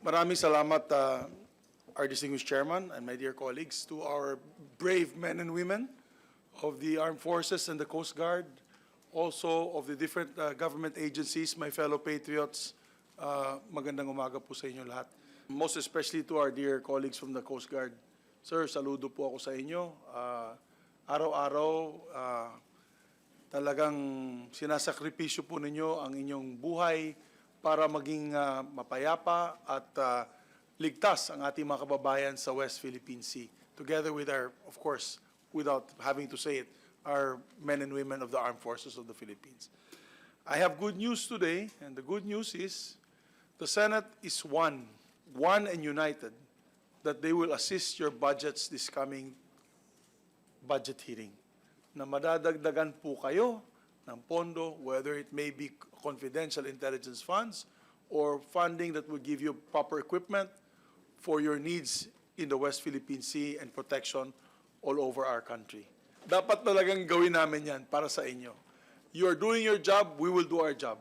Maraming salamat, uh, our distinguished chairman and my dear colleagues, to our brave men and women of the armed forces and the Coast Guard, also of the different uh, government agencies, my fellow patriots. Uh, Magandang umaga po sa inyo lahat. Most especially to our dear colleagues from the Coast Guard. Sir, saludo po ako sa inyo. Uh, Araw-araw, uh, talagang sinasakripisyo po ninyo ang inyong buhay para maging ah, mapayapa at ah, ligtas ang ating mga kababayan sa West Philippine Sea. Together with our, of course, without having to say it, our men and women of the armed forces of the Philippines. I have good news today, and the good news is the Senate is one, one and united, that they will assist your budgets this coming budget hearing na madadagdagan po kayo ng pondo, whether it may be confidential intelligence funds or funding that will give you proper equipment for your needs in the West Philippine Sea and protection all over our country. Dapat talagang gawin namin yan para sa inyo. You are doing your job, we will do our job.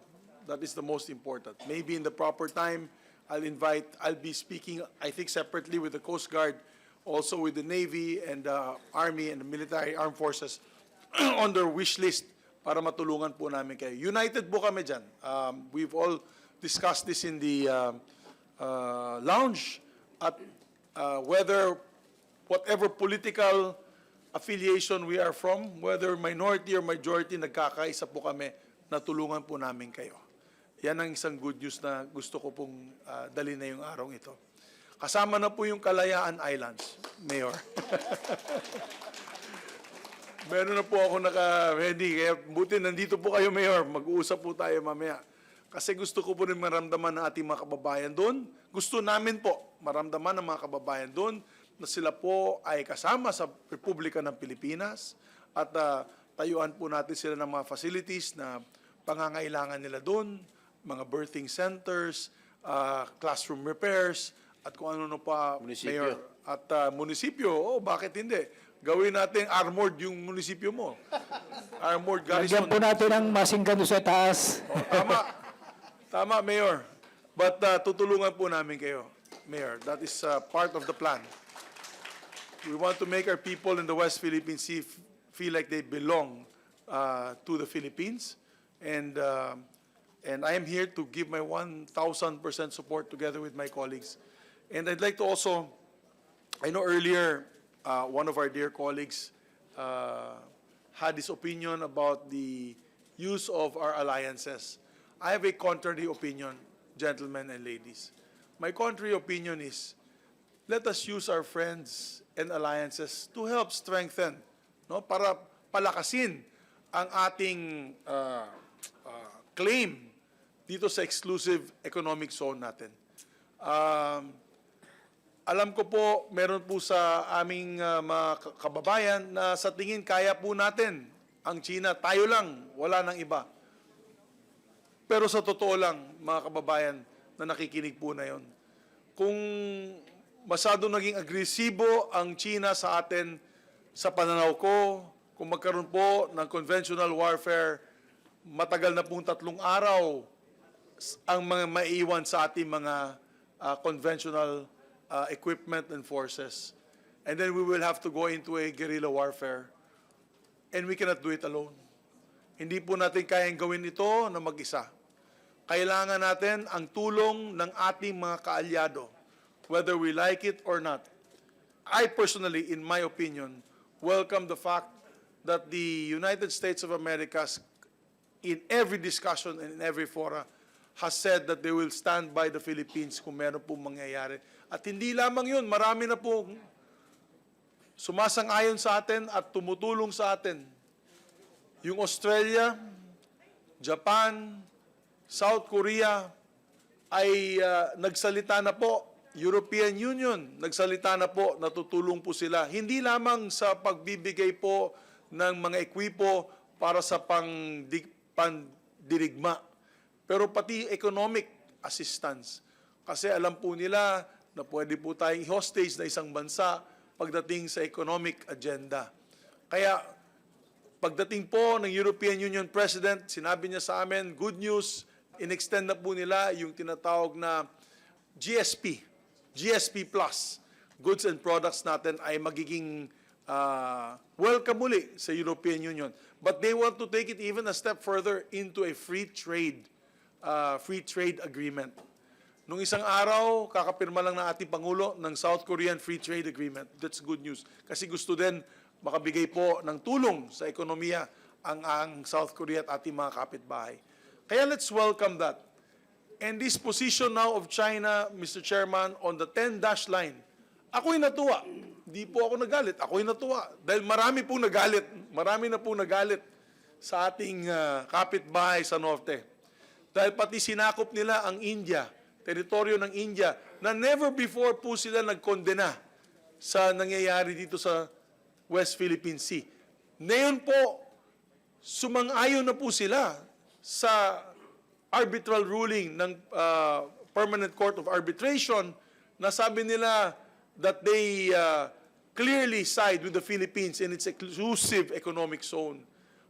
That is the most important. Maybe in the proper time, I'll invite, I'll be speaking, I think separately with the Coast Guard, also with the Navy and the Army and the military armed forces on their wish list para matulungan po namin kayo. United po kami dyan. Um, we've all discussed this in the um, uh, lounge at uh, whether whatever political affiliation we are from, whether minority or majority, nagkakaisa po kami na tulungan po namin kayo. Yan ang isang good news na gusto ko pong uh, dali na yung araw ito. Kasama na po yung Kalayaan Islands, Mayor. Meron na po ako naka-ready. Kaya buti nandito po kayo, Mayor. Mag-uusap po tayo mamaya. Kasi gusto ko po rin maramdaman ng ating mga kababayan doon. Gusto namin po maramdaman ng mga kababayan doon na sila po ay kasama sa Republika ng Pilipinas at ah, tayuan po natin sila ng mga facilities na pangangailangan nila doon, mga birthing centers, ah, classroom repairs, at kung ano pa, Munisipyo. Mayor. At ah, munisipyo, oh, bakit hindi? Gawin natin armored yung munisipyo mo. Armored garrison. Lagyan po natin ang masinggan sa taas. Oh, tama. Tama, Mayor. But uh, tutulungan po namin kayo, Mayor. That is uh, part of the plan. We want to make our people in the West Philippine Sea feel like they belong uh, to the Philippines. And, uh, and I am here to give my 1,000% support together with my colleagues. And I'd like to also, I know earlier, uh, one of our dear colleagues uh, had his opinion about the use of our alliances. I have a contrary opinion, gentlemen and ladies. My contrary opinion is, let us use our friends and alliances to help strengthen, no, para palakasin ang ating uh, uh, claim dito sa exclusive economic zone natin. Um, alam ko po, meron po sa aming uh, mga ka- kababayan na sa tingin kaya po natin ang China. Tayo lang, wala nang iba. Pero sa totoo lang, mga kababayan na nakikinig po na yon, kung masyado naging agresibo ang China sa atin sa pananaw ko, kung magkaroon po ng conventional warfare, matagal na pong tatlong araw ang mga maiiwan sa ating mga uh, conventional uh, equipment and forces. And then we will have to go into a guerrilla warfare. And we cannot do it alone. Hindi po natin kayang gawin ito na mag-isa. Kailangan natin ang tulong ng ating mga kaalyado, whether we like it or not. I personally, in my opinion, welcome the fact that the United States of America, in every discussion and in every fora, has said that they will stand by the Philippines kung meron pong mangyayari. At hindi lamang yun, marami na po sumasang-ayon sa atin at tumutulong sa atin. Yung Australia, Japan, South Korea ay ah, nagsalita na po. European Union, nagsalita na po, natutulong po sila. Hindi lamang sa pagbibigay po ng mga ekwipo para sa pangdi- pandirigma, pero pati economic assistance. Kasi alam po nila na pwede po tayong hostage na isang bansa pagdating sa economic agenda. Kaya Pagdating po ng European Union President, sinabi niya sa amin, good news, in-extend na po nila yung tinatawag na GSP, GSP Plus, goods and products natin ay magiging ah, welcome muli sa European Union. But they want to take it even a step further into a free trade, ah, free trade agreement. Nung isang araw, kakapirma lang ng ating Pangulo ng South Korean Free Trade Agreement. That's good news. Kasi gusto din makabigay po ng tulong sa ekonomiya ang, ang South Korea at ating mga kapitbahay. Kaya let's welcome that. And this position now of China, Mr. Chairman, on the 10-dash line, ako'y natuwa. Di po ako nagalit. Ako'y natuwa. Dahil marami pong nagalit. Marami na pong nagalit sa ating ah, kapitbahay sa norte. Dahil pati sinakop nila ang India, teritoryo ng India, na never before po sila nagkondena sa nangyayari dito sa West Philippine Sea. Ngayon po, sumang-ayon na po sila sa arbitral ruling ng uh, Permanent Court of Arbitration na sabi nila that they uh, clearly side with the Philippines in its exclusive economic zone.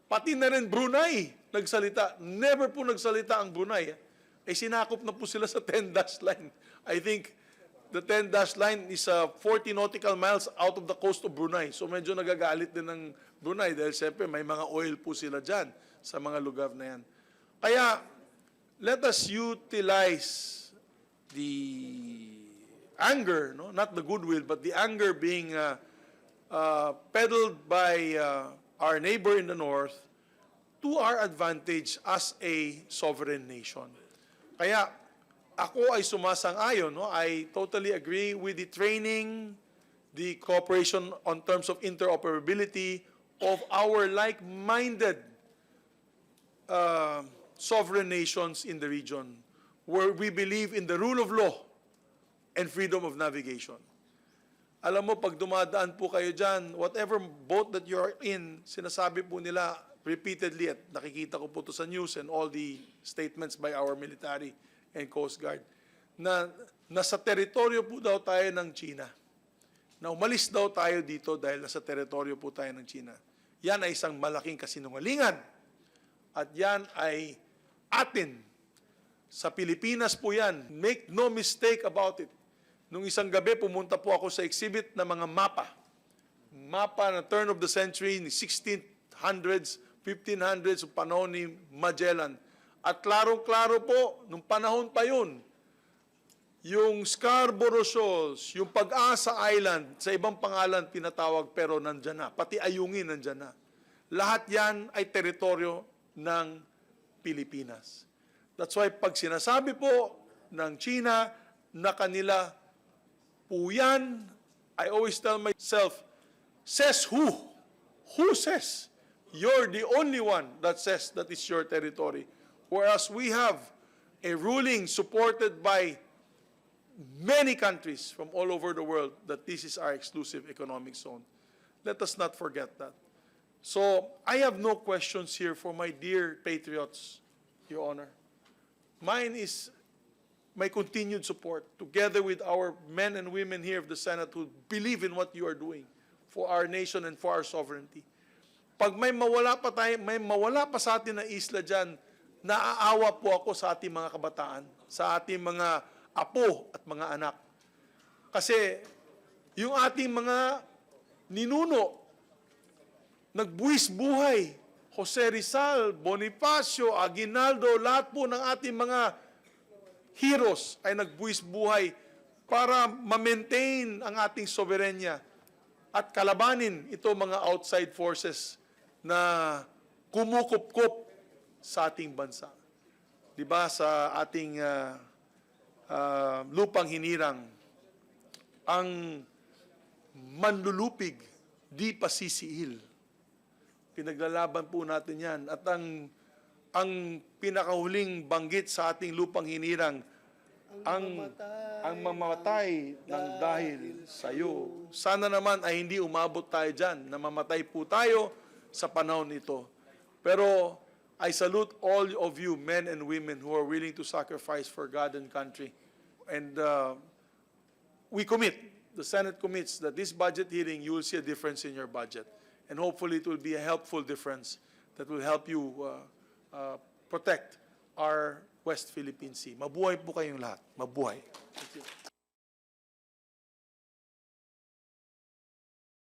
Pati na rin Brunei nagsalita. Never po nagsalita ang Brunei. Eh sinakop na po sila sa 10-dash line. I think the 10-dash line is uh, 40 nautical miles out of the coast of Brunei. So medyo nagagalit din ng Brunei dahil siyempre may mga oil po sila dyan sa mga lugar na yan. Kaya let us utilize the anger, no? not the goodwill, but the anger being uh, uh, peddled by uh, our neighbor in the north to our advantage as a sovereign nation. Kaya ako ay sumasang-ayon, no? I totally agree with the training, the cooperation on terms of interoperability of our like-minded uh, sovereign nations in the region where we believe in the rule of law and freedom of navigation. Alam mo, pag dumadaan po kayo dyan, whatever boat that you're in, sinasabi po nila repeatedly at nakikita ko po to sa news and all the statements by our military and Coast Guard, na nasa teritoryo po daw tayo ng China. Na umalis daw tayo dito dahil nasa teritoryo po tayo ng China. Yan ay isang malaking kasinungalingan. At yan ay atin. Sa Pilipinas po yan. Make no mistake about it. Nung isang gabi, pumunta po ako sa exhibit ng mga mapa. Mapa na turn of the century, ni 1600s, 1500s, yung panahon ni Magellan. At klarong-klaro po, nung panahon pa yun, yung Scarborough Shoals, yung Pag-asa Island, sa ibang pangalan pinatawag pero nandyan na. Pati Ayungin nandyan na. Lahat yan ay teritoryo ng Pilipinas. That's why pag sinasabi po ng China na kanila po yan, I always tell myself, says who? Who says? You're the only one that says that it's your territory. Whereas we have a ruling supported by many countries from all over the world that this is our exclusive economic zone. Let us not forget that. So I have no questions here for my dear patriots, Your Honor. Mine is my continued support, together with our men and women here of the Senate who believe in what you are doing for our nation and for our sovereignty. Pag may mawala pa tayo, may mawala pa sa atin na isla dyan, naaawa po ako sa ating mga kabataan, sa ating mga apo at mga anak. Kasi yung ating mga ninuno, nagbuwis buhay, Jose Rizal, Bonifacio, Aguinaldo, lahat po ng ating mga heroes ay nagbuwis buhay para ma-maintain ang ating soberenya at kalabanin ito mga outside forces na kumukup-kup sa ating bansa. 'Di ba sa ating ah, ah, lupang hinirang ang manlulupig di pa sisiil. Pinaglalaban po natin 'yan at ang ang pinakahuling banggit sa ating lupang hinirang ang ang mamamatay ng dahil sa iyo. Sana naman ay hindi umabot tayo diyan na mamatay po tayo sa panahon nito. Pero I salute all of you men and women who are willing to sacrifice for God and country. And uh, we commit, the Senate commits that this budget hearing, you will see a difference in your budget. And hopefully it will be a helpful difference that will help you uh, uh, protect our West Philippine Sea. Mabuhay po kayong lahat. Mabuhay. Thank you.